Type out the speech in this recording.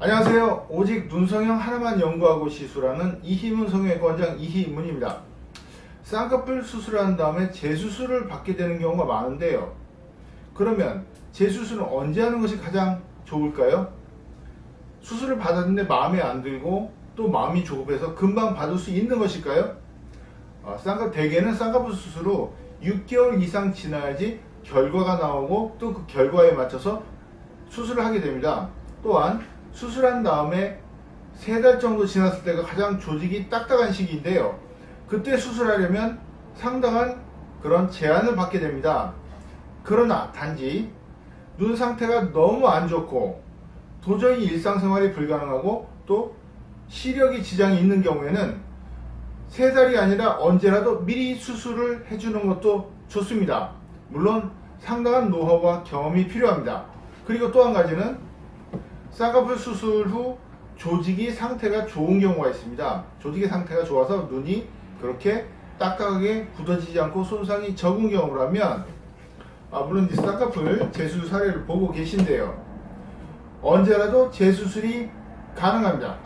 안녕하세요. 오직 눈성형 하나만 연구하고 시술하는 이희문 성형외과원장 이희문입니다. 쌍꺼풀 수술한 다음에 재수술을 받게 되는 경우가 많은데요. 그러면 재수술은 언제 하는 것이 가장 좋을까요? 수술을 받았는데 마음에 안 들고 또 마음이 조급해서 금방 받을 수 있는 것일까요? 어, 쌍꺼 대개는 쌍꺼풀 수술 후 6개월 이상 지나야지 결과가 나오고 또 그 결과에 맞춰서 수술을 하게 됩니다. 또한 수술한 다음에 세 달 정도 지났을 때가 가장 조직이 딱딱한 시기인데요. 그때 수술하려면 상당한 그런 제한을 받게 됩니다. 그러나 단지 눈 상태가 너무 안 좋고 도저히 일상생활이 불가능하고 또 시력이 지장이 있는 경우에는 세 달이 아니라 언제라도 미리 수술을 해주는 것도 좋습니다. 물론 상당한 노하우와 경험이 필요합니다. 그리고 또 한 가지는 쌍꺼풀 수술 후 조직이 상태가 좋은 경우가 있습니다. 조직의 상태가 좋아서 눈이 그렇게 딱딱하게 굳어지지 않고 손상이 적은 경우라면 아, 물론 쌍꺼풀 재수술 사례를 보고 계신데요. 언제라도 재수술이 가능합니다.